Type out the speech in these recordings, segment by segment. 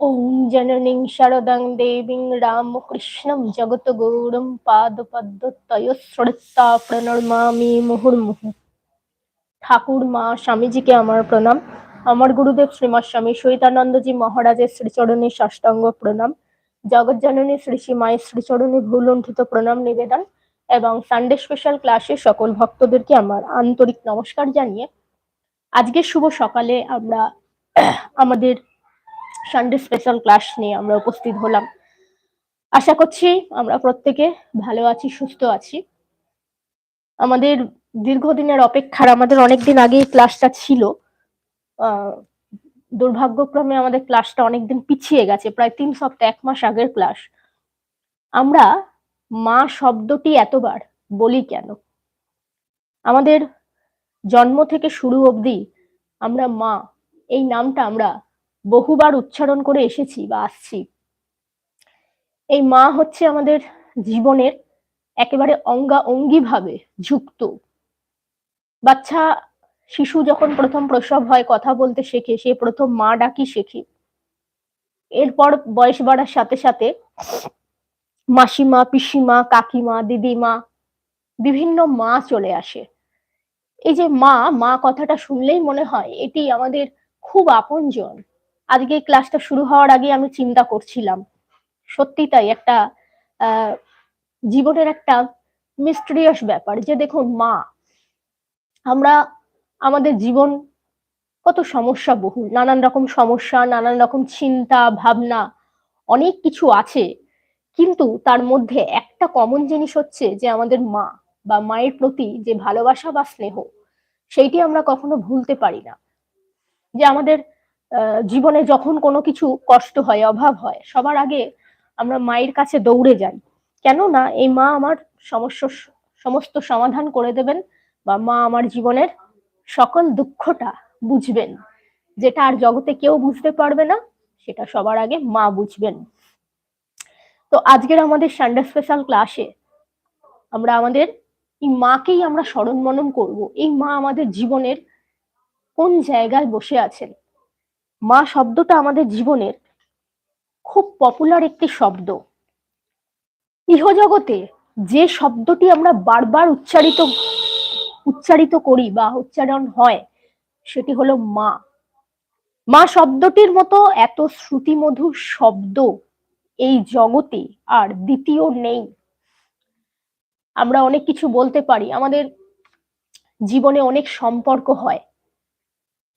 ওম জননীং শারদাং দেবীং রামকৃষ্ণম জগৎগৌরম পাদপদ্মতয়শ্রতা প্রণর্মামি মুহুর্মুহু ঠাকুর মা স্বামীজিকে আমার প্রণাম। আমার গুরুদেব শ্রীমা স্বামী সৈতানন্দজি মহারাজের শ্রীচরণে সাষ্টাঙ্গ প্রণাম। জগৎ জননী শ্রী সীমায় শ্রীচরণে ভুলুণ্ঠিত প্রণাম নিবেদন এবং সানডে স্পেশাল ক্লাসে সকল ভক্তদেরকে আমার আন্তরিক নমস্কার জানিয়ে আজকে শুভ সকালে আমরা আমাদের সানডে স্পেশাল ক্লাস নিয়ে আমরা উপস্থিত হলাম। আশা করছি আমরা প্রত্যেকে ভালো আছি, সুস্থ আছি। আমাদের দীর্ঘদিনের অপেক্ষার আমাদের অনেকদিন আগে ক্লাসটা ছিল। দুর্ভাগ্যক্রমে আমাদের ক্লাসটা অনেকদিন পিছিয়ে গেছে, প্রায় তিন সপ্তাহ, এক মাস আগের ক্লাস আমরা মা শব্দটি এতবার বলি কেন? আমাদের জন্ম থেকে শুরু অবধি আমরা মা, এই নামটা আমরা বহুবার উচ্চারণ করে এসেছি বা আসছি। এই মা হচ্ছে আমাদের জীবনের একেবারে অঙ্গা অঙ্গি ভাবে যুক্ত। বাচ্চা, শিশু যখন প্রথম প্রসব হয়, কথা বলতে শেখে, সে প্রথম মা ডাকি শেখে। এরপর বয়স বাড়ার সাথে সাথে মাসিমা, পিসিমা, কাকিমা, দিদিমা, বিভিন্ন মা চলে আসে। এই যে মা মা কথাটা শুনলেই মনে হয় এটি আমাদের খুব আপনজন। আজকে ক্লাসটা শুরু হওয়ার আগে আমি চিন্তা করছিলাম। সত্যি তাই একটা জীবনের একটা মিস্ট্রিয়াস ব্যাপার যে দেখুন মা, আমরা, আমাদের জীবন কত সমস্যা বহুল নানান রকম সমস্যা, নানান রকম চিন্তা, ভাবনা, অনেক কিছু আছে। কিন্তু তার মধ্যে একটা কমন জিনিস হচ্ছে যে আমাদের মা বা মায়ের প্রতি যে ভালোবাসা বা স্নেহ, সেইটি আমরা কখনো ভুলতে পারি না। যে আমাদের জীবনে যখন কোনো কিছু কষ্ট হয়, অভাব হয়, সবার আগে আমরা মায়ের কাছে দৌড়ে যাই। কেন না এই মা আমার সমস্যা সমস্ত সমাধান করে দেবেন বা মা আমার জীবনের সকল দুঃখটা বুঝবেন। যেটা আর জগতে কেউ বুঝতে পারবে না, সেটা সবার আগে মা বুঝবেন। তো আজকের আমাদের সানডে স্পেশাল ক্লাসে আমরা আমাদের এই মাকেই আমরা স্মরণ মনন করব। এই মা আমাদের জীবনের কোন জায়গায় বসে আছেন? মা শব্দটা আমাদের জীবনের খুব পপুলার একটি শব্দ। ইহজগতে যে শব্দটি আমরা বারবার উচ্চারিত উচ্চারিত করি বা উচ্চারণ হয়, সেটি হলো মা। মা শব্দটির মতো এত শ্রুতিমধুর শব্দ এই জগতে আর দ্বিতীয় নেই। আমরা অনেক কিছু বলতে পারি, আমাদের জীবনে অনেক সম্পর্ক হয়,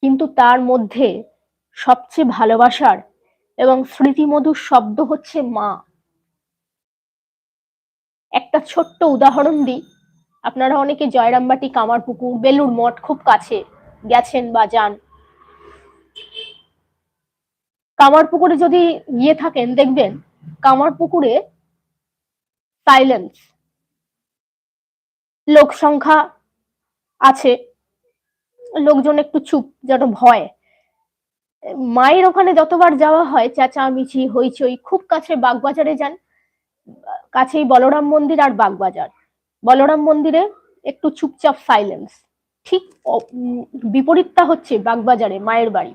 কিন্তু তার মধ্যে সবচেয়ে ভালোবাসার এবং স্মৃতিমধুর শব্দ হচ্ছে মা। একটা ছোট্ট উদাহরণ দিই। আপনারা অনেকে জয়রামবাটি, কামারপুকুর বেলুর মঠ খুব কাছে গেছেন বা যান। কামারপুকুরে যদি গিয়ে থাকেন, দেখবেন কামারপুকুরে সাইলেন্স লোক সংখ্যা আছে, লোকজন একটু চুপ, যেন ভয়। মায়ের ওখানে যতবার যাওয়া হয়, চেঁচামেচি, হইচই, খুব কাছে বাগবাজারে যান। কাছেই বলরাম মন্দির আর বাগবাজার। বলরাম মন্দিরে একটু চুপচাপ সাইলেন্স ঠিক বিপরীতটা হচ্ছে বাগবাজারে, মায়ের বাড়ি।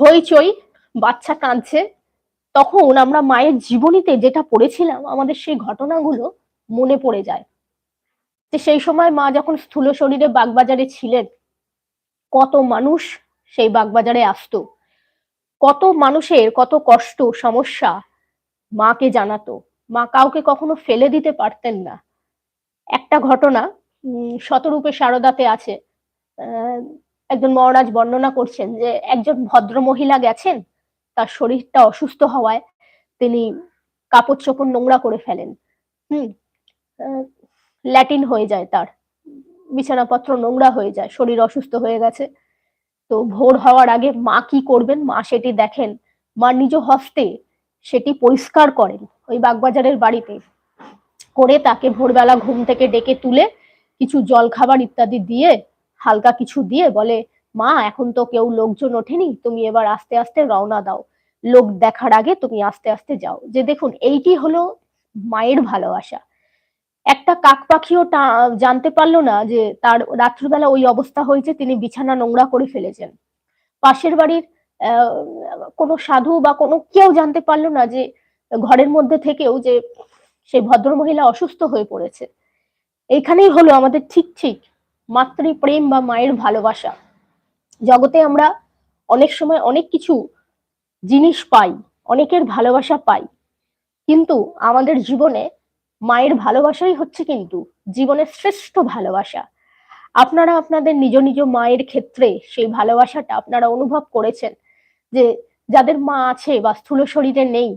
হইচই, বাচ্চা কাঁদছে। তখন আমরা মায়ের জীবনীতে যেটা পড়েছিলাম, আমাদের সেই ঘটনাগুলো মনে পড়ে যায়। সেই সময় মা যখন স্থূল শরীরে বাগবাজারে ছিলেন, কত মানুষ সেই বাগবাজারে আসতো। কত মানুষের কত কষ্ট, সমস্যা মাকে জানাতো। মা কাউকে কখনো ফেলে দিতে পারতেন না। একটা ঘটনা শতরূপে সারদাতে আছে। একজন মহারাজ বর্ণনা করছেন যে, একজন ভদ্র মহিলা গেছেন, তার শরীরটা অসুস্থ হওয়ায় তিনি কাপড় চোপড় নোংরা করে ফেলেন। হুম ল্যাটিন হয়ে যায় তার। বিছানাপত্র নোংরা হয়ে যায়, শরীর অসুস্থ হয়ে গেছে। তো ভোর হওয়ার আগে মা কি করবেন? মা সেটি দেখেন। মা নিজ হস্তে সেটি পরিষ্কার করেন ওই বাগবাজারের বাড়িতে। করে তাকে ভোরবেলা ঘুম থেকে ডেকে তুলে কিছু জল খাবার ইত্যাদি দিয়ে, হালকা কিছু দিয়ে বলে, মা, এখন তো কেউ লোকজন ওঠেনি, তুমি এবার আস্তে আস্তে রওনা দাও। লোক দেখার আগে তুমি আস্তে আস্তে যাও। যে দেখুন, এইটি হলো মায়ের ভালোবাসা। একটা কাক পাখিও জানতে পারল না যে তার রাত্রিবেলা ওই অবস্থা হয়েছে, তিনি বিছানা নোংরা করে ফেলেছেন। পাশের বাড়ির কোনো সাধু বা কোনো কেউ জানতে পারল না যে ঘরের মধ্যে থেকেও যে সেই ভদ্র মহিলা অসুস্থ হয়ে পড়েছে। এইখানেই হলো আমাদের ঠিক ঠিক মাতৃ প্রেম বা মায়ের ভালোবাসা। জগতে আমরা অনেক সময় অনেক কিছু জিনিস পাই, অনেকের ভালোবাসা পাই, কিন্তু আমাদের জীবনে মায়ের ভালোবাসাই হচ্ছে কিন্তু জীবনের শ্রেষ্ঠ ভালোবাসা। আপনারা আপনাদের নিজ নিজ মায়ের ক্ষেত্রে সেই ভালোবাসাটা আপনারা অনুভব করেছেন যে যাদের মা আছে বা স্থূল শরীরে নেই,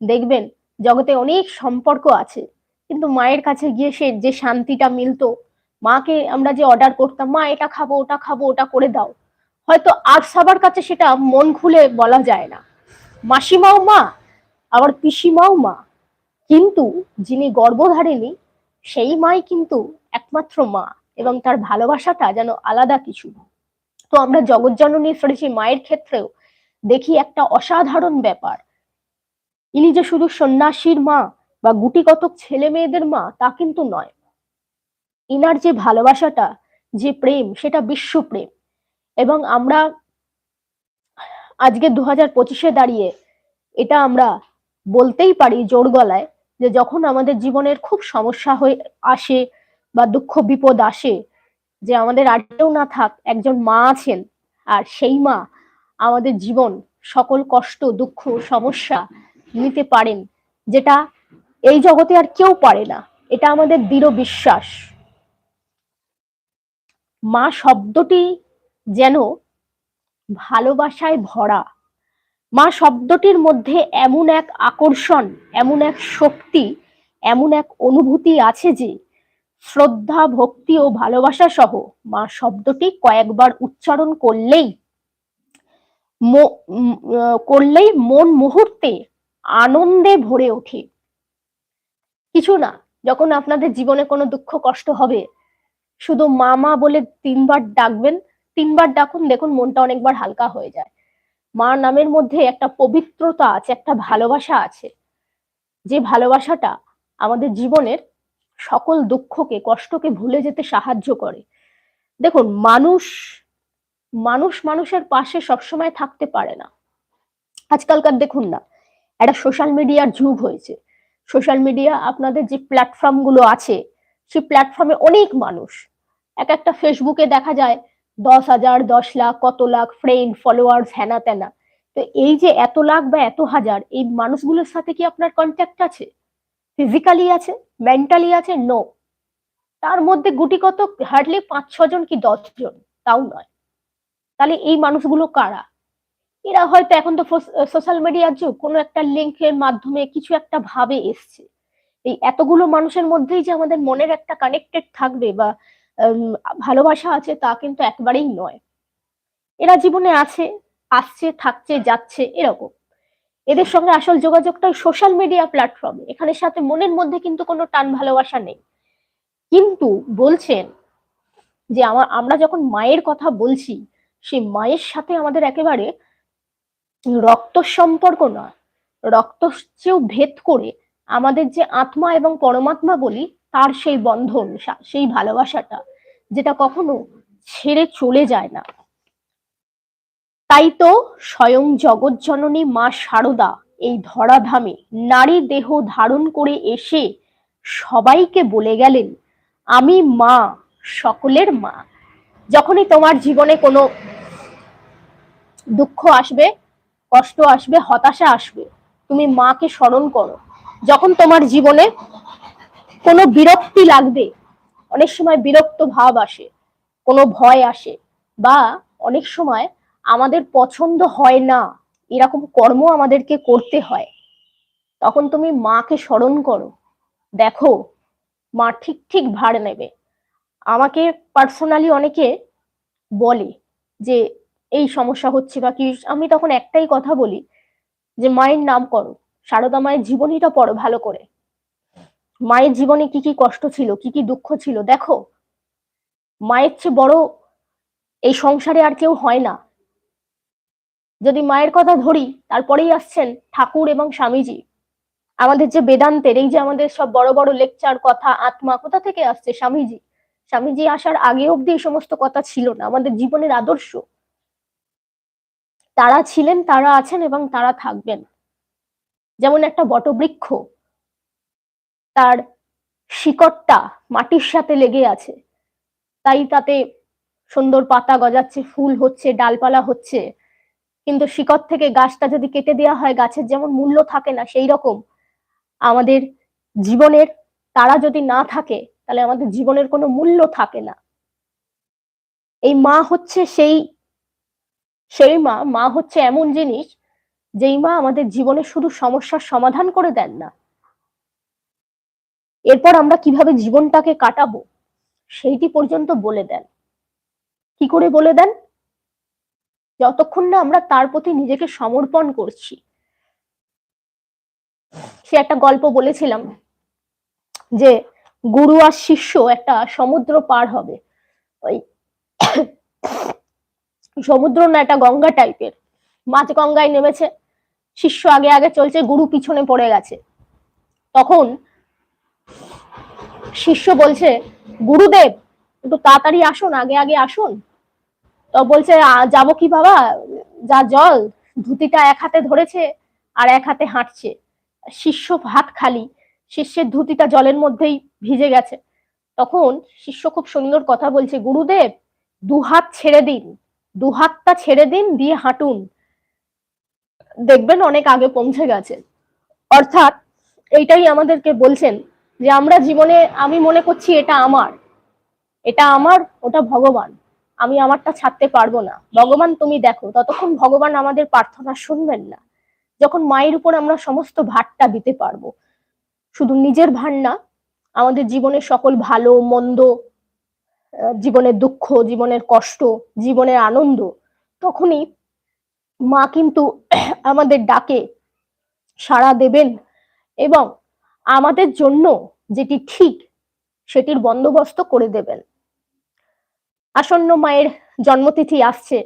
দেখবেন জগতে অনেক সম্পর্ক আছে, কিন্তু মায়ের কাছে গিয়ে সে যে শান্তিটা মিলতো, মাকে আমরা যে অর্ডার করতাম, মা, এটা খাব, ওটা খাব, ওটা করে দাও। হয়তো আর সবার কাছে সেটা মন খুলে বলা যায় না। মাসিমাও মা, আবার পিসিমাও মা। কিন্তু যিনি গর্ভধারিণী, সেই মাই কিন্তু একমাত্র মা এবং তার ভালোবাসাটা যেন আলাদা কিছু। তো আমরা জগৎজননী শ্রী মায়ের ক্ষেত্রেও দেখি একটা অসাধারণ ব্যাপার। ইনি যে শুধু সন্ন্যাসীর মা বা গুটি কতক ছেলে মেয়েদের মা, তা কিন্তু নয়। ইনার যে ভালোবাসাটা, যে প্রেম, সেটা বিশ্ব প্রেম। এবং আমরা আজকে দু হাজার পঁচিশে দাঁড়িয়ে এটা আমরা বলতেই পারি জোর গলায় যে যখন আমাদের জীবনের খুব সমস্যা হয়ে আসে বা দুঃখ, বিপদ আসে, যে আমাদের আর কেউ না থাক, একজন মা আছেন, আর সেই মা আমাদের জীবন, সকল কষ্ট, দুঃখ, সমস্যা নিতে পারেন, যেটা এই জগতে আর কেউ পারে না। এটা আমাদের দৃঢ় বিশ্বাস। মা শব্দটি যেন ভালোবাসায় ভরা মা শব্দটির মধ্যে এমন এক আকর্ষণ, এমন এক শক্তি, এমন এক অনুভূতি আছে যে শ্রদ্ধা, ভক্তি ও ভালোবাসা সহ মা শব্দটি কয়েকবার উচ্চারণ করলেই করলেই মন মুহূর্তে আনন্দে ভরে ওঠে। কিছু না, যখন আপনাদের জীবনে কোনো দুঃখ, কষ্ট হবে, শুধু মামা বলে তিনবার ডাকবেন, তিনবার ডাকুন, দেখুন মনটা অনেকবার হালকা হয়ে যায়। মা নামের মধ্যে একটা পবিত্রতা আছে, একটা ভালোবাসা আছে। যে ভালোবাসাটা আমাদের জীবনের সকল দুঃখকে, কষ্টকে ভুলে যেতে সাহায্য করে। দেখুন, মানুষ মানুষ মানুষের পাশে সবসময় থাকতে পারে না। আজকালকার দেখুন না, একটা সোশ্যাল মিডিয়ার যুগ হয়েছে। সোশ্যাল মিডিয়া আপনাদের যে প্ল্যাটফর্মগুলো আছে, সেই প্ল্যাটফর্মে অনেক মানুষ। এক একটা ফেসবুকে দেখা যায় দশ হাজার, দশ লাখ, কত লাখ ফ্রেন্ড ফলোয়ার্স হ্যানা ত্যানা তো এই যে এত লাখ বা এত হাজার, এই মানুষগুলোর সাথে কি আপনার কন্ট্যাক্ট আছে? ফিজিক্যালি আছে? মেন্টালি আছে? নো তার মধ্যে গুটি কত হার্ডলি পাঁচ ছজন কি দশ জন? তাও নয়। তাহলে এই মানুষগুলো কারা? এরা হয়তো এখন তো সোশ্যাল মিডিয়ার যুগ, কোনো একটা লিঙ্কের মাধ্যমে কিছু একটা ভাবে এসছে। এই এতগুলো মানুষের মধ্যেই যে আমাদের মনের একটা কানেক্টেড থাকবে বা ভালোবাসা আছে তা কিন্তু একবারেই নয়। এরা জীবনে আছে, আসছে, থাকছে, যাচ্ছে, এরকম। এদের সঙ্গে আসল যোগাযোগটা সোশ্যাল মিডিয়া প্ল্যাটফর্মে এখানে সাথে মনের মধ্যে কিন্তু কোনো টান ভালোবাসা নেই। কিন্তু বলছেন যে আমার আমরা যখন মায়ের কথা বলছি সেই মায়ের সাথে আমাদের একেবারে রক্ত সম্পর্ক নয়, রক্ত চেয়েও ভেদ করে আমাদের যে আত্মা এবং পরমাত্মা বলি তার সেই বন্ধন সেই ভালোবাসাটা, যেটা কখনো ছেড়ে চলে যায় না। তাই তো স্বয়ং জগৎজননী মা শারদা এই ধরাধামে নারী দেহ ধারণ করে এসে সবাইকে বলে গেলেন, আমি মা, সকলের মা। যখনই তোমার জীবনে কোনো দুঃখ আসবে, কষ্ট আসবে, হতাশা আসবে, তুমি মাকে স্মরণ করো। যখন তোমার জীবনে কোনো বিরক্তি লাগবে। অনেক সময় বিরক্ত ভাব আসে, কোনো ভয় আসে, বা অনেক সময় আমাদের পছন্দ হয় না, এরকম কর্ম আমাদেরকে করতে হয়। তখন তুমি মাকে স্মরণ করো, দেখো, মা ঠিক ঠিক ভার নেবে। আমাকে পার্সোনালি অনেকে বলে যে, এই সমস্যা হচ্ছে বা কি? আমি তখন একটাই কথা বলি, যে, মায়ের নাম করো, সারদা মায়ের জীবনীটা পড়ো ভালো করে। মায়ের জীবনে কি কি কষ্ট ছিল, কি কি দুঃখ ছিল, দেখো। মায়ের চেয়ে বড় এই সংসারে আর কেউ হয় না। যদি মায়ের কথা ধরি, তারপরেই আসছেন ঠাকুর এবং স্বামীজি। আমাদের যে বেদান্তের, এই যে আমাদের সব বড় বড় লেকচার, কথা, আত্মা, কোথা থেকে আসছে? স্বামীজি। স্বামীজি আসার আগে অব্দি এই সমস্ত কথা ছিল না, আমাদের জীবনের আদর্শ। তারা ছিলেন, তারা আছেন এবং তারা থাকবেন। যেমন একটা বটবৃক্ষ তার শিকড়টা মাটির সাথে লেগে আছে। তাই তাতে সুন্দর পাতা গজাচ্ছে, ফুল হচ্ছে, ডালপালা হচ্ছে। কিন্তু শিকড় থেকে গাছটা যদি কেটে দেওয়া হয়, গাছের যেমন মূল্য থাকে না, সেই রকম আমাদের জীবনের তারা যদি না থাকে, তাহলে আমাদের জীবনের কোনো মূল্য থাকে না। এই মা হচ্ছে সেই সেই মা মা হচ্ছে এমন জিনিস, যেই মা আমাদের জীবনে শুধু সমস্যার সমাধান করে দেন না এরপর আমরা কীভাবে জীবনটাকে কাটাবো, সেইটি পর্যন্ত বলে দেন। কি করে বলে দেন? যতক্ষণ না আমরা তার প্রতি নিজেকে সমর্পণ করছি। সে একটা গল্প বলেছিলাম যে, গুরু আর শিষ্য একটা সমুদ্র পার হবে। ওই সমুদ্র না একটা গঙ্গা টাইপের মাছ গঙ্গায় নেমেছে। শিষ্য আগে আগে চলছে, গুরু পিছনে পড়ে গেছে। তখন শিষ্য বলছে, গুরুদেব, একটু তাড়াতাড়ি আসুন, আগে আগে আসুন। তো বলছে যাব কি বাবা? যা জল, ধুতিটা এক হাতে ধরেছে আর এক হাতে হাঁটছে। শিষ্য হাত খালি, শিষ্যের ধুতিটা জলের মধ্যেই ভিজে গেছে। তখন শিষ্য খুব সুন্দর কথা বলছে, গুরুদেব, দু হাত ছেড়ে দিন, দু হাতটা ছেড়ে দিন, দিয়ে হাঁটুন। দেখবেন অনেক আগে পৌঁছে গেছে। অর্থাৎ এইটাই আমাদেরকে বলছেন যে আমরা জীবনে, আমি মনে করছি এটা আমার। এটা আমার, ওটা ভগবান। আমি আমারটা ছাড়তে পারব না। ভগবান তুমি দেখো, ততক্ষণ ভগবান আমাদের প্রার্থনা শুনবেন না। যখন মায়ের উপর আমরা সমস্ত ভারটা দিতে পারব, শুধু নিজের ভার না, আমাদের জীবনের সকল ভালো, মন্দ জীবনের দুঃখ, জীবনের কষ্ট, জীবনের আনন্দ, তখনই মা কিন্তু আমাদের ডাকে সাড়া দেবেন এবং আমাদের জন্য যেটি ঠিক, সেটির বন্দোবস্ত করে দেবেন। আসন্ন মায়ের জন্মতিথি আসছে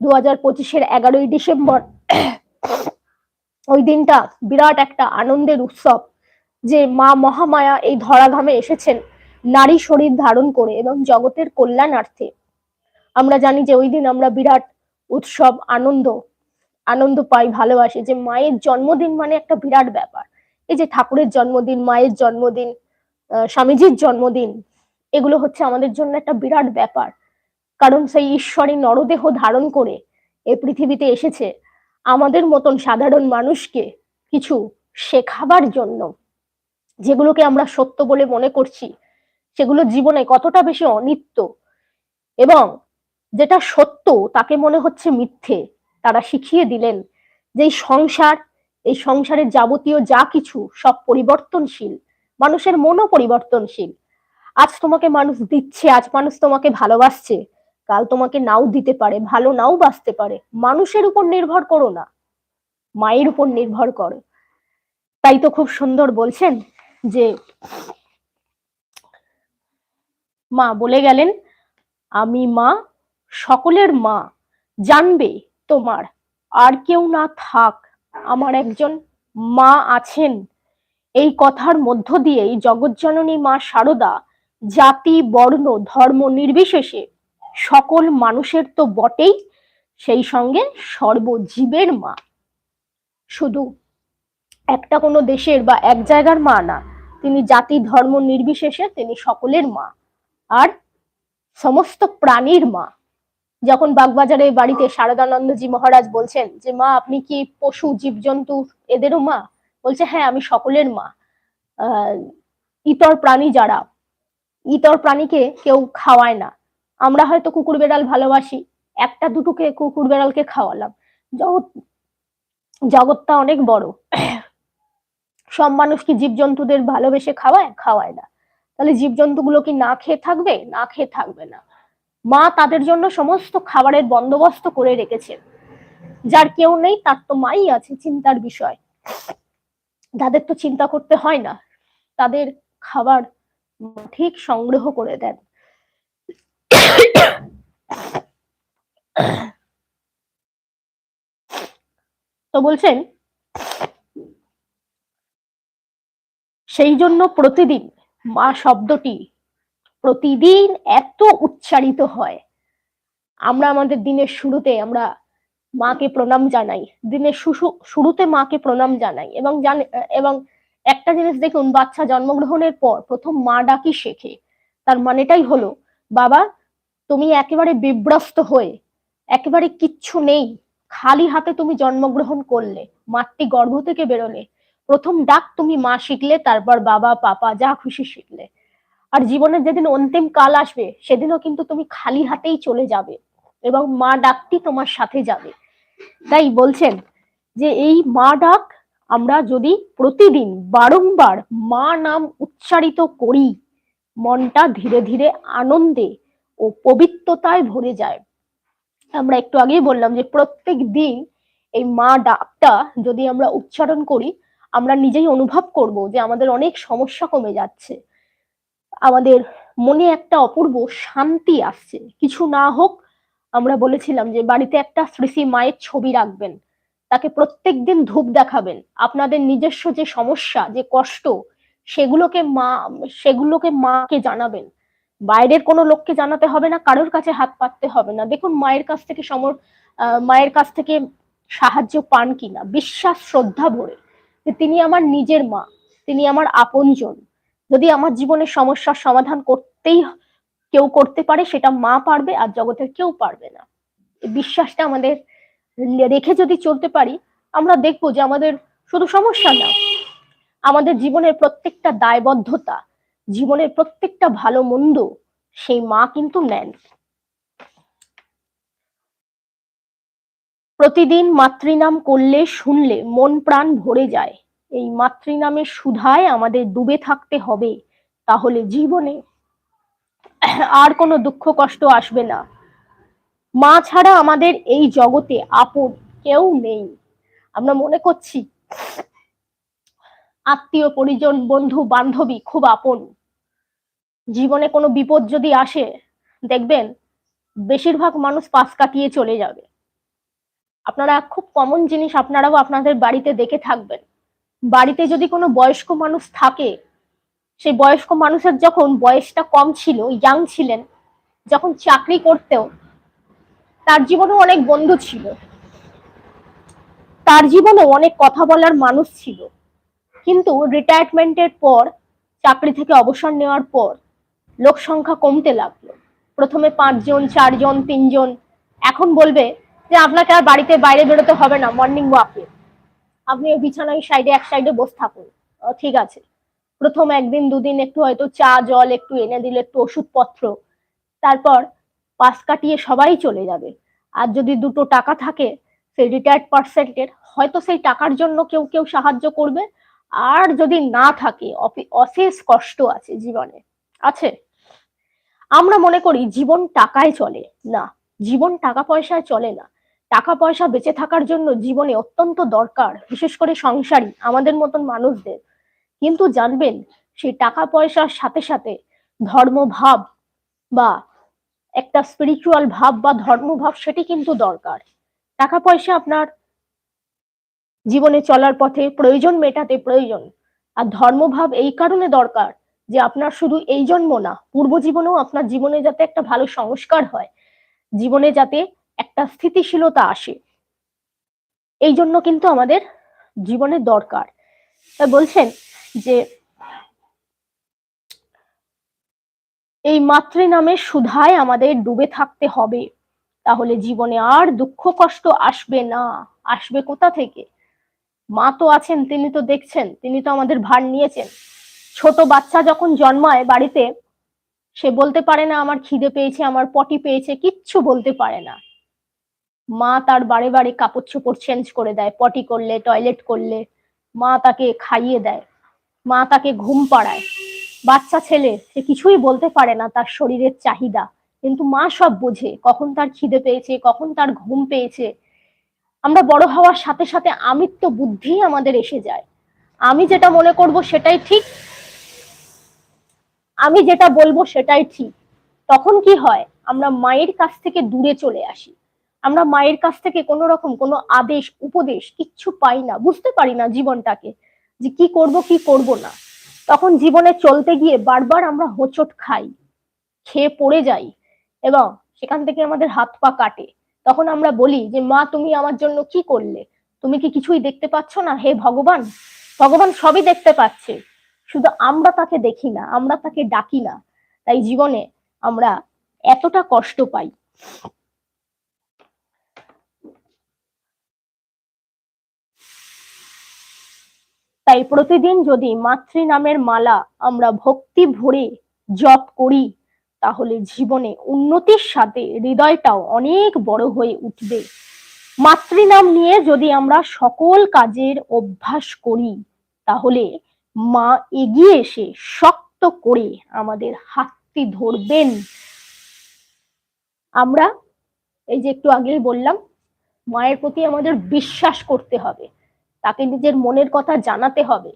দু হাজার পঁচিশের এগারোই ডিসেম্বর। ওই দিনটা বিরাট একটা আনন্দের উৎসব যে মা মহামায়া এই ধরাধামে এসেছেন, নারী শরীর ধারণ করে এবং জগতের কল্যাণার্থে। আমরা জানি যে ওই দিন আমরা বিরাট উৎসব, আনন্দ আনন্দ পাই, ভালোবাসি যে মায়ের জন্মদিন মানে একটা বিরাট ব্যাপার। এই যে ঠাকুরের জন্মদিন, মায়ের জন্মদিন স্বামীজির জন্মদিন, এগুলো হচ্ছে আমাদের জন্য একটা বিরাট ব্যাপার। কারণ সেই ঈশ্বরী নরদেহ ধারণ করে এ পৃথিবীতে এসেছে। আমাদের মতন সাধারণ মানুষকে কিছু শেখাবার জন্য যেগুলোকে আমরা সত্য বলে মনে করছি, সেগুলো জীবনে কতটা বেশি অনিত্য এবং যেটা সত্য তাকে মনে হচ্ছে মিথ্যে, তারা শিখিয়ে দিলেন যে সংসার এই সংসারের যাবতীয় যা কিছু সব পরিবর্তনশীল, মানুষের মনও পরিবর্তনশীল। আজ তোমাকে মানুষ দিচ্ছে, আজ মানুষ তোমাকে ভালোবাসছে। কাল তোমাকে নাও দিতে পারে, ভালো নাও বাঁচতে পারে। মানুষের উপর নির্ভর করো না, মায়ের উপর নির্ভর করো। তাই তো খুব সুন্দর বলছেন যে, মা বলে গেলেন, আমি মা, সকলের মা জানবে তোমার, আর কেউ না থাক। আমার একজন মা আছেন। এই কথার মধ্য দিয়েই জগৎজননী মা সারদা জাতি, বর্ণ, ধর্ম নির্বিশেষে সকল মানুষের তো বটেই সেই সঙ্গে সর্বজীবের মা। শুধু একটা কোনো দেশের বা এক জায়গার মা না, তিনি জাতি, ধর্ম নির্বিশেষে তিনি সকলের মা। আর সমস্ত প্রাণীর মা। যখন বাগবাজারে বাড়িতে শারদানন্দজি মহারাজ বলছেন যে, মা, আপনি কি পশু, জীবজন্তু, এদেরও মা? বলছে হ্যাঁ আমি সকলের মা। ইতর প্রাণী যারা, ইতর প্রাণীকে কেউ খাওয়ায় না। আমরা হয়তো কুকুর বেড়াল ভালোবাসি, একটা দুটোকে কুকুর বেড়ালকে খাওয়ালাম। জগৎ, জগৎটা অনেক বড়। সব মানুষ কি জীবজন্তুদের ভালোবেসে খাওয়ায়? খাওয়ায় না। তাহলে জীবজন্তুগুলো কি না খেয়ে থাকবে? না খেয়ে থাকবে না। মা তাদের জন্য সমস্ত খাবারের বন্দোবস্ত করে রেখেছেন। যার কেউ নেই, তার তো মাই আছে চিন্তার বিষয়। তাদের তো চিন্তা করতে হয় না। তাদের খাবার ঠিক সংগ্রহ করে দেন। তো বলছেন, সেই জন্য প্রতিদিন মা শব্দটি প্রতিদিন এত উচ্চারিত হয়। আমরা আমাদের দিনের শুরুতে আমরা মাকে প্রণাম জানাই, দিনের শুরুতে মাকে প্রণাম জানাই এবং এবং একটা জিনিস দেখুন, বাচ্চা জন্মগ্রহণের পর প্রথম মা ডাকি শেখে, তার মানেটাই হলো, বাবা, তুমি একেবারে বিব্রস্ত হয়ে, একেবারে কিচ্ছু নেই, খালি হাতে তুমি জন্মগ্রহণ করলে, মাতৃ গর্ভ থেকে বেরোলে, প্রথম ডাক তুমি মা শিখলে, তারপর বাবা, পাপা যা খুশি শিখলে। আর জীবনের যেদিন অন্তিম কাল আসবে, সেদিনও কিন্তু তুমি খালি হাতেই চলে যাবে এবং মা ডাকটি তোমার সাথে যাবে। তাই বলছেন যে এই মা ডাক আমরা যদি প্রতিদিন বারংবার মা নাম উচ্চারিত করি, মনটা ধীরে ধীরে আনন্দে ও পবিত্রতায় ভরে যায়। আমরা একটু আগেই বললাম যে প্রত্যেক দিন এই মা ডাকটা যদি আমরা উচ্চারণ করি, আমরা নিজেই অনুভব করব যে আমাদের অনেক সমস্যা কমে যাচ্ছে। আমাদের মনে একটা অপূর্ব শান্তি আসছে। কিছু না হোক, আমরা বলেছিলাম যে বাড়িতে একটা শ্রী শ্রী মায়ের ছবি রাখবেন। তাকে প্রত্যেক দিন ধূপ দেখাবেন। আপনাদের নিজস্ব যে সমস্যা, যে কষ্ট, সেগুলোকে মা, সেগুলোকে মাকে জানাবেন। বাইরের কোনো লোককে জানাতে হবে না, কারোর কাছে হাত পাততে হবে না। দেখুন, মায়ের কাছ থেকে সমর মায়ের কাছ থেকে সাহায্য পান কিনা? বিশ্বাস, শ্রদ্ধা ভরে যে তিনি আমার নিজের মা, তিনি আমার আপনজন। যদি আমার জীবনের সমস্যার সমাধান করতেই কেউ করতে পারে, সেটা মা পারবে আর জগতের কেউ পারবে না। বিশ্বাসটা আমাদের রেখে যদি চলতে পারি, আমরা দেখব যে আমাদের শুধু সমস্যা না, আমাদের জীবনের প্রত্যেকটা দায়বদ্ধতা, জীবনের প্রত্যেকটা ভালো মন্দ সেই মা কিন্তু নেন। প্রতিদিন মাতৃনাম করলে, শুনলে মন প্রাণ ভরে যায়। এই মাতৃনামের সুধায় আমাদের ডুবে থাকতে হবে, তাহলে জীবনে আর কোনো দুঃখ কষ্ট আসবে না। মা ছাড়া আমাদের এই জগতে আপন কেউ নেই। আমরা মনে করছি, আত্মীয়, পরিজন, বন্ধু, বান্ধবী খুব আপন। জীবনে কোনো বিপদ যদি আসে, দেখবেন বেশিরভাগ মানুষ পাশ কাটিয়ে চলে যাবে। আপনারা খুব কমন জিনিস আপনারাও আপনাদের বাড়িতে দেখে থাকবেন। বাড়িতে যদি কোনো বয়স্ক মানুষ থাকে, সেই বয়স্ক মানুষের যখন বয়সটা কম ছিল ইয়াং ছিলেন, যখন চাকরি করতেও, তার জীবনেও অনেক বন্ধু ছিল। তার জীবনে অনেক কথা বলার মানুষ ছিল। কিন্তু রিটায়ারমেন্টের পর, চাকরি থেকে অবসর নেওয়ার পর, লোক সংখ্যা কমতে লাগল। প্রথমে পাঁচজন, চারজন, তিনজন, এখন বলবে যে আপনাকে আর বাড়িতে বাইরে বেরোতে হবে না মর্নিং ওয়াকে আপনি ওই বিছানায় সাইডে এক সাইডে বসে থাকুন। ঠিক আছে। প্রথম একদিন, দুদিন একটু হয়তো চা, জল, একটু এনে দিলে, একটু ওষুধপত্র। তারপর পাশ কাটিয়ে সবাই চলে যাবে। আর যদি দুটো টাকা থাকে, সেই রিটায়ার্ড পার্সেন্টের হয়তো সেই টাকার জন্য কেউ কেউ সাহায্য করবে। আর যদি না থাকে অশেষ কষ্ট আছে জীবনে। আছে? আমরা মনে করি, জীবন টাকায় চলে। না, জীবন টাকা পয়সায় চলে না। টাকা পয়সা বেঁচে থাকার জন্য জীবনে অত্যন্ত দরকার, বিশেষ করে সংসারী, আমাদের মতন মানুষদের। কিন্তু জানবেন, সেই টাকা পয়সার সাথে সাথে ধর্মভাব বা একটা স্পিরিচুয়াল ভাব বা ধর্মভাব সেটি কিন্তু দরকার। টাকা পয়সা আপনার জীবনে চলার পথে প্রয়োজন মেটাতে প্রয়োজন। আর ধর্মভাব এই কারণে দরকার যে আপনার শুধু এই জন্ম না পূর্ব জীবনেও আপনার জীবনে যাতে একটা ভালো সংস্কার হয়। জীবনে যাতে একটা স্থিতিশীলতা আসে। এই জন্য কিন্তু আমাদের জীবনে দরকার। বলছেন যে, এই মাতৃ নামে সুধায় আমাদের ডুবে থাকতে হবে। তাহলে জীবনে আর দুঃখ কষ্ট আসবে না। আসবে কোথা থেকে? মা তো আছেন, তিনি তো দেখছেন, তিনি তো আমাদের ভার নিয়েছেন। ছোট বাচ্চা যখন জন্মায় বাড়িতে, সে বলতে পারে না, আমার খিদে পেয়েছে, আমার পটি পেয়েছে, কিচ্ছু বলতে পারে না। মা তার বারে বারে কাপড় চোপড় চেঞ্জ করে দেয় পটি করলে টয়লেট করলে। মা তাকে খাইয়ে দেয়। মা তাকে ঘুম পাড়ায়। বাচ্চা ছেলে, সে কিছুই বলতে পারে না তার শরীরের চাহিদা। কিন্তু মা সব বোঝে, কখন তার খিদে পেয়েছে, কখন তার ঘুম পেয়েছে। আমরা বড় হওয়ার সাথে সাথে আমিত্ব বুদ্ধি আমাদের এসে যায়। আমি যেটা মনে করব সেটাই ঠিক। আমি যেটা বলব সেটাই ঠিক। তখন কি হয়? আমরা মায়ের কাছ থেকে দূরে চলে আসি। আমরা মায়ের কাছ থেকে কোনো রকম কোনো আদেশ, উপদেশ কিচ্ছু পাই না, বুঝতে পারি না জীবনটাকে যে কি করব কি করব না। তখন জীবনে চলতে গিয়ে বারবার আমরা হোঁচট খাই, খেয়ে পড়ে যাই এবং সেখান থেকে আমাদের হাত পা কাটে। তখন আমরা বলি যে, মা, তুমি আমার জন্য কি করলে? তুমি কি কিছুই দেখতে পাচ্ছ না? হে ভগবান ভগবান সবই দেখতে পাচ্ছে। শুধু আমরা তাকে দেখি না, আমরা তাকে ডাকি না। তাই জীবনে আমরা এতটা কষ্ট পাই। তাই প্রতিদিন যদি মাতৃ নামের মালা আমরা ভক্তি ভরে জপ করি, তাহলে জীবনে উন্নতির সাথে হৃদয়টাও অনেক বড় হয়ে উঠবে। মাতৃনাম নিয়ে যদি আমরা সকল কাজের অভ্যাস করি, তাহলে মা এগিয়ে এসে শক্ত করে আমাদের হাতটি ধরবেন। আমরা এই যে একটু আগেই বললাম, মায়ের প্রতি আমাদের বিশ্বাস করতে হবে। তাকে নিজের মনের কথা জানাতে হবে,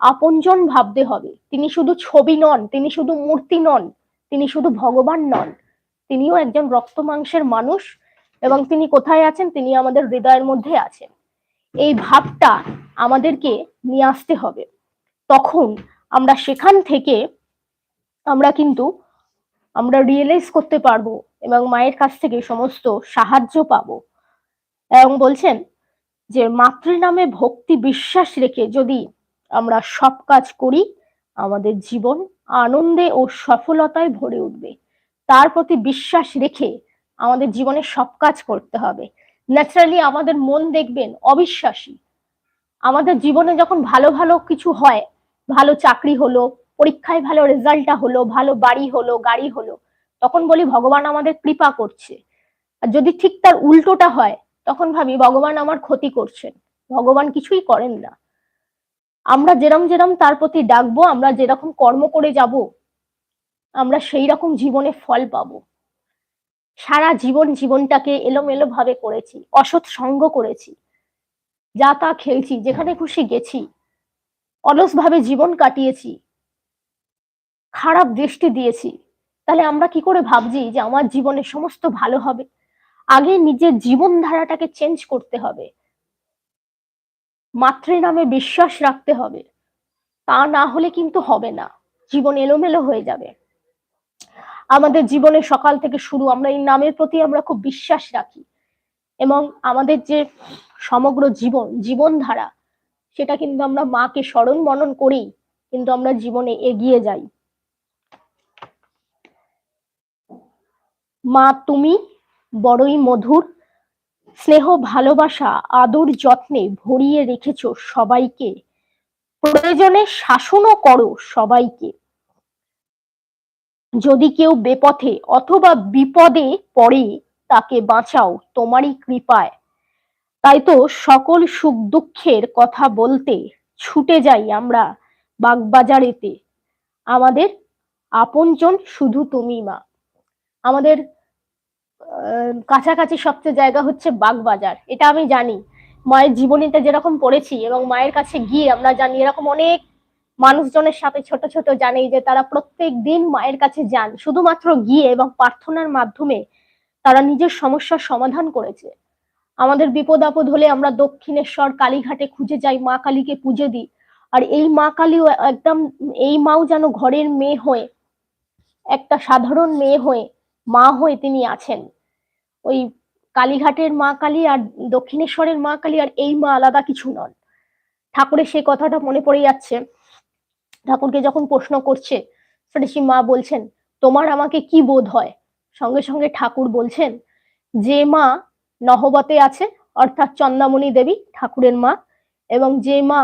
আপনজন ভাবতে হবে। তিনি শুধু ছবি নন, তিনি শুধু মূর্তি নন, তিনি শুধু ভগবান নন। তিনিও একজন রক্ত মাংসের মানুষ এবং তিনি কোথায় আছেন? তিনি আমাদের হৃদয়ের মধ্যে আছেন। এই ভাবটা আমাদেরকে নিয়ে আসতে হবে। তখন আমরা সেখান থেকে আমরা কিন্তু আমরা রিয়েলাইজ করতে পারব এবং মায়ের কাছ থেকে সমস্ত সাহায্য পাবো। এবং বলছেন যে মাতৃ নামে ভক্তি বিশ্বাস রেখে যদি আমরা সব কাজ করি, আমাদের জীবন আনন্দে ও সফলতায় ভরে উঠবে। তার প্রতি বিশ্বাস রেখে আমাদের জীবনে সব কাজ করতে হবে। ন্যাচারালি আমাদের মন দেখবেন অবিশ্বাসী। আমাদের জীবনে যখন ভালো ভালো কিছু হয়, ভালো চাকরি হলো, পরীক্ষায় ভালো রেজাল্টটা হলো, ভালো বাড়ি হলো, গাড়ি হলো, তখন বলি, ভগবান আমাদের কৃপা করছে। আর যদি ঠিক তার উল্টোটা হয় তখন ভাবি, ভগবান আমার ক্ষতি করছেন। ভগবান কিছুই করেন না। আমরা যেরম যেরম তার প্রতি ডাকবো, আমরা যেরকম কর্ম করে যাব, আমরা সেই রকম জীবনে ফল পাবো। সারা জীবন জীবনটাকে এলোমেলো ভাবে করেছি, অসৎ সঙ্গ করেছি, যা তা খেলছি, যেখানে খুশি গেছি অলস ভাবে জীবন কাটিয়েছি, খারাপ দৃষ্টি দিয়েছি, তাহলে আমরা কি করে ভাবছি যে আমার জীবনে সমস্ত ভালো হবে? আগে নিজের জীবনধারাটাকে চেঞ্জ করতে হবে। মাতৃ নামে বিশ্বাস রাখতে হবে। তা না হলে কিন্তু হবে না। জীবন এলোমেলো হয়ে যাবে। আমাদের জীবনে সকাল থেকে শুরু আমরা এই নামের প্রতি আমরা খুব বিশ্বাস রাখি। এবং আমাদের যে সমগ্র জীবন, জীবনধারা, সেটা কিন্তু আমরা মাকে স্মরণ মনন করেই কিন্তু আমরা জীবনে এগিয়ে যাই। মা, তুমি বড়ই মধুর। স্নেহ, ভালোবাসা, আদর যত্নে ভরিয়ে রেখেছ সবাইকে। প্রয়োজনে শাসনও করো সবাইকে। যদি কেউ বেপথে অথবা বিপদে পড়ে, তাকে বাঁচাও তোমারই কৃপায়। তাই তো সকল সুখ দুঃখের কথা বলতে ছুটে যাই আমরা বাগবাজারেতে। আমাদের আপনজন শুধু তুমি মা। আমাদের কাছাকাছি সবচেয়ে জায়গা হচ্ছে বাগবাজার। এটা আমি জানি। মায়ের জীবনীতে যেরকম পড়েছি এবং মায়ের কাছে গিয়ে আমরা জানি, এরকম অনেক মানুষজনের সাথে ছোট ছোট জানি যে তারা প্রত্যেক দিন মায়ের কাছে যান, শুধুমাত্র গিয়ে এবং প্রার্থনার মাধ্যমে তারা নিজের সমস্যার সমাধান করেছে। আমাদের বিপদ আপদ হলে আমরা দক্ষিণেশ্বর, কালীঘাটে খুঁজে যাই, মা কালীকে পুজো দিই। আর এই মা কালীও একদম, এই মাও যেন ঘরের মেয়ে হয়ে, একটা সাধারণ মেয়ে হয়ে মা হয়ে তিনি আছেন। ওই কালীঘাটের মা কালী আর দক্ষিণেশ্বরের মা কালী আর এই মা আলাদা কিছু নন। ঠাকুরের সেই কথাটা মনে পড়ে যাচ্ছে। ঠাকুরকে যখন প্রশ্ন করছে শ্রী মা বলছেন, তোমার আমাকে কি বোধ হয়? সঙ্গে সঙ্গে ঠাকুর বলছেন, যে মা নহবতে আছে, অর্থাৎ চন্দামণি দেবী ঠাকুরের মা, এবং যে মা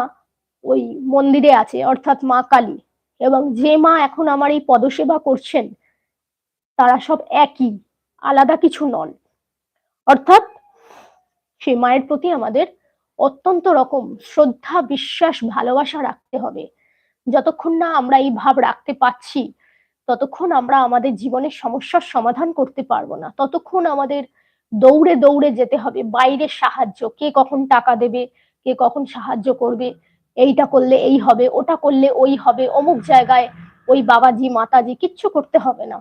ওই মন্দিরে আছে, অর্থাৎ মা কালী, এবং যে মা এখন আমার এই পদসেবা করছেন তারা সব একই, আলাদা কিছু নন। অর্থাৎ সে মায়ের প্রতি আমাদের অত্যন্ত রকম শ্রদ্ধা, বিশ্বাস, ভালোবাসা রাখতে হবে। যতক্ষণ না আমরা এই ভাব রাখতে পাচ্ছি ততক্ষণ আমরা আমাদের জীবনের সমস্যার সমাধান করতে পারব না। ততক্ষণ আমাদের দৌড়ে দৌড়ে যেতে হবে বাইরের সাহায্য, কে কখন টাকা দেবে, কে কখন সাহায্য করবে, এইটা করলে এই হবে, ওটা করলে ওই হবে, অমুক জায়গায় ওই বাবাজি, মাতাজি, কিচ্ছু করতে হবে না।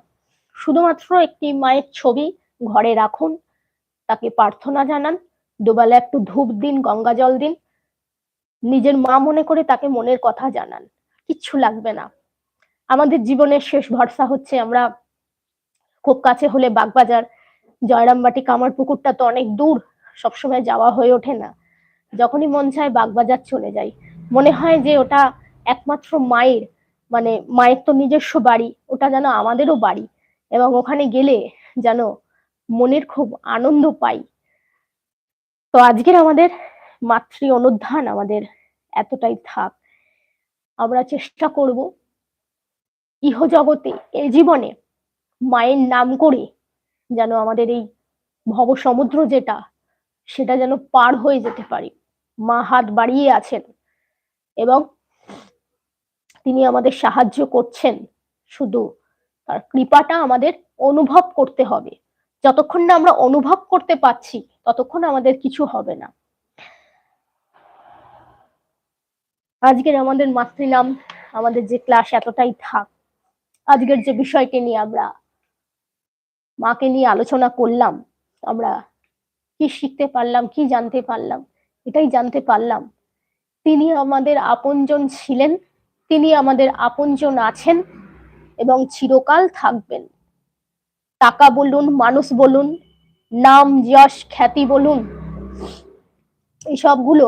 শুধুমাত্র একটি মায়ের ছবি ঘরে রাখুন, তাকে প্রার্থনা জানান, দুবেলা একটু ধূপ দিন, গঙ্গা জল দিন, নিজের মা মনে করে তাকে মনের কথা জানান, কিচ্ছু লাগবে না। আমাদের জীবনের শেষ ভরসা হচ্ছে আমরা খুব কাছে হলে বাগবাজার, জয়রামবাটি কামার পুকুরটা তো অনেক দূর, সবসময় যাওয়া হয়ে ওঠে না। যখনই মন চায় বাগবাজার চলে যাই। মনে হয় যে ওটা একমাত্র মায়ের মানে মায়ের তো নিজস্ব বাড়ি, ওটা যেন আমাদেরও বাড়ি। এবং ওখানে গেলে যেন মনের খুব আনন্দ পাই। তো আজকের আমাদের মাতৃ অনুধান আমাদের এতটাই থাক। আমরা চেষ্টা করব ইহজগতে এই জীবনে মায়ের নাম করে যেন আমাদের এই ভব সমুদ্র যেটা, সেটা যেন পার হয়ে যেতে পারি। মা হাত বাড়িয়ে আছেন এবং তিনি আমাদের সাহায্য করছেন শুধু তার কৃপাটা আমাদের অনুভব করতে হবে। যতক্ষণ না আমরা অনুভব করতে পাচ্ছি ততক্ষণ আমাদের কিছু হবে না। আজকের আমাদের মাতৃনাম, আমাদের যে ক্লাস এতটাই থাক, আজকের যে বিষয়কে নিয়ে আমরা, মাকে নিয়ে আলোচনা করলাম, আমরা কি শিখতে পারলাম, কি জানতে পারলাম, এটাই জানতে পারলাম। তিনি আমাদের আপনজন ছিলেন, তিনি আমাদের আপনজন আছেন এবং চিরকাল থাকবেন। টাকা বলুন, মানুষ বলুন, নাম, যশ, খ্যাতি বলুন এই সবগুলো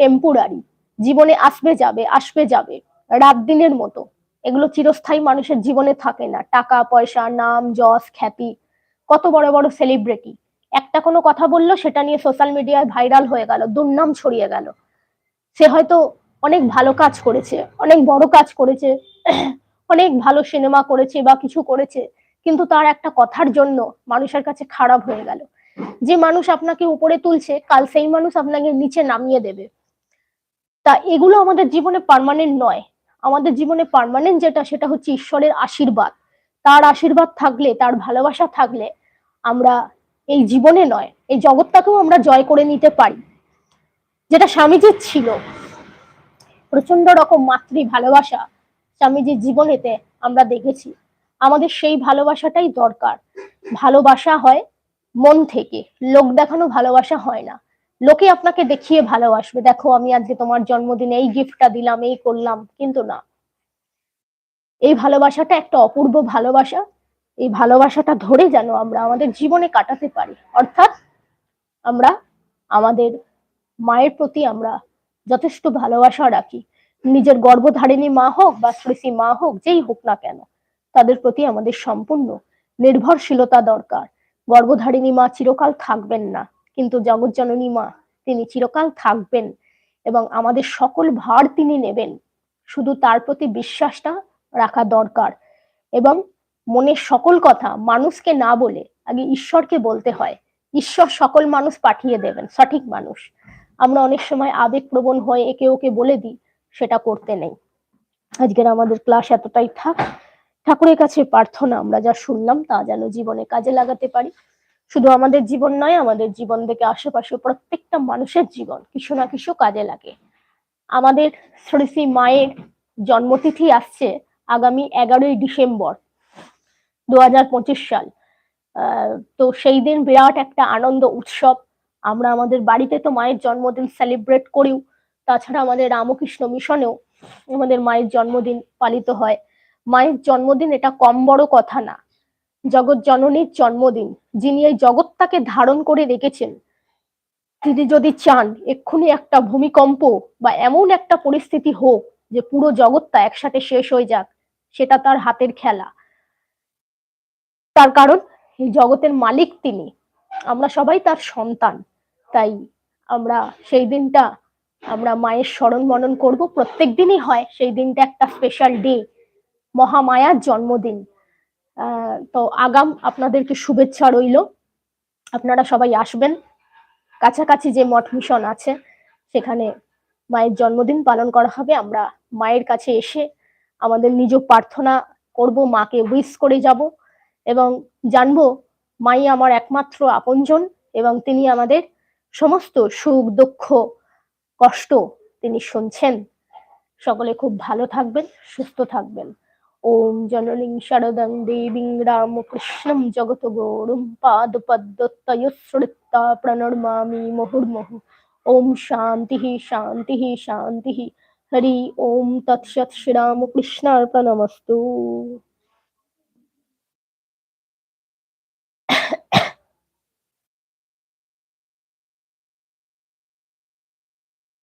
টেম্পোরারি জীবনে আসবে যাবে আসবে যাবে, রাত দিনের মতো। এগুলো চিরস্থায়ী মানুষের জীবনে থাকে না। টাকা, পয়সা, নাম, যশ, খ্যাতি, কত বড় বড় সেলিব্রিটি একটা কোনো কথা বলল, সেটা নিয়ে সোশ্যাল মিডিয়ায় ভাইরাল হয়ে গেল, দুর্নাম ছড়িয়ে গেল। সে হয়তো অনেক ভালো কাজ করেছে, অনেক বড় কাজ করেছে অনেক ভালো সিনেমা করেছে বা কিছু করেছে, কিন্তু তার একটা কথার জন্য মানুষের কাছে খারাপ হয়ে গেল। যে মানুষ আপনাকে উপরে তুলছে, কাল সেই মানুষ আপনাকে নিচে নামিয়ে দেবে। তা এগুলো আমাদের জীবনে পারমানেন্ট নয়। আমাদের জীবনে পারমানেন্ট যেটা, সেটা হচ্ছে ঈশ্বরের আশীর্বাদ। তার আশীর্বাদ থাকলে, তার ভালোবাসা থাকলে আমরা এই জীবনে নয়, এই জগৎটাকেও আমরা জয় করে নিতে পারি। যেটা স্বামীজির ছিল প্রচণ্ড রকম মাতৃ ভালোবাসা স্বামীজির জীবনেতে আমরা দেখেছি, আমাদের সেই ভালোবাসাটাই দরকার। ভালোবাসা হয় মন থেকে। লোক দেখানো ভালোবাসা হয় না। লোকে আপনাকে দেখিয়ে ভালোবাসবে। দেখো, আমি আজকে তোমার জন্মদিনে, এই গিফটটা দিলাম, এই করলাম, কিন্তু না। এই ভালোবাসাটা একটা অপূর্ব ভালোবাসা। এই ভালোবাসাটা ধরে যেন আমরা আমাদের জীবনে কাটাতে পারি। অর্থাৎ আমরা, আমাদের মায়ের প্রতি আমরা যথেষ্ট ভালোবাসা রাখি। নিজের গর্ভধারিণী মা হোক বা শ্রীশ্রী মা হোক, যেই হোক না কেন, তাদের প্রতি আমাদের সম্পূর্ণ নির্ভরশীলতা দরকার। গর্ভধারিণী মা চিরকাল থাকবেন না, কিন্তু জগৎজননী মা তিনি চিরকাল থাকবেন এবং আমাদের সকল ভার তিনি নেবেন। শুধু তার প্রতি বিশ্বাসটা রাখা দরকার এবং মনের সকল কথা মানুষকে না বলে আগে ঈশ্বরকে বলতে হয়। ঈশ্বর সকল মানুষ পাঠিয়ে দেবেন, সঠিক মানুষ। আমরা অনেক সময় আবেগপ্রবণ হয়ে একে ওকে বলে দিই সেটা করতে নেই। আজকের আমাদের ক্লাস এতটাই থাক। ঠাকুরের কাছে প্রার্থনা আমরা যা শুনলাম তা যেন জীবনে কাজে লাগাতে পারি। শুধু আমাদের জীবন নয়, আমাদের জীবন থেকে আশেপাশে প্রত্যেকটা মানুষের জীবন কিছু না কিছু কাজে লাগে। আমাদের শ্রী মায়ের জন্মতিথি আসছে আগামী এগারোই ডিসেম্বর দু হাজার পঁচিশ সাল। তো সেই দিন বিরাট একটা আনন্দ, উৎসব। আমরা আমাদের বাড়িতে তো মায়ের জন্মদিন সেলিব্রেট করিও তাছাড়া আমাদের রামকৃষ্ণ মিশনেও আমাদের মায়ের জন্মদিন পালিত হয়। মায়ের জন্মদিন এটা কম বড় কথা না। জগৎ জননীর জন্মদিন, যিনি এই জগৎটাকে ধারণ করে রেখেছেন, তিনি যদি চান এক্ষুনি একটা ভূমিকম্প বা এমন একটা পরিস্থিতি হোক যে পুরো জগৎটা একসাথে শেষ হয়ে যাক, সেটা তার হাতের খেলা। তার কারণ, এই জগতের মালিক তিনি। আমরা সবাই তার সন্তান, তাই আমরা সেই দিনটা আমরা মায়ের স্মরণ মনন করব। প্রত্যেক দিনই হয় সেই দিনটা একটা স্পেশাল ডে মহামায়ার জন্মদিন। তো আগাম আপনাদেরকে শুভেচ্ছা রইল। আপনারা সবাই আসবেন। কাছাকাছি যে মঠ মিশন আছে, সেখানে মায়ের জন্মদিন পালন করা হবে। আমরা মায়ের কাছে এসে আমাদের নিজ প্রার্থনা করব, মাকে উইস করে যাব এবং জানব মাই আমার একমাত্র আপনজন এবং তিনি আমাদের সমস্ত সুখ দুঃখ কষ্ট তিনি শুনছেন। সকলে খুব ভালো থাকবেন, সুস্থ থাকবেন। ওম জননীং শারদং দেবীং রামকৃষ্ণম জগত গৌরম পাদ পদ্মতয়শ্রিতা প্রণর্মামি মুহুর্মুহু। ওম শান্তি শান্তি শান্তি। হরি ওম তৎসৎ শ্রীরামকৃষ্ণার্পণমস্তু।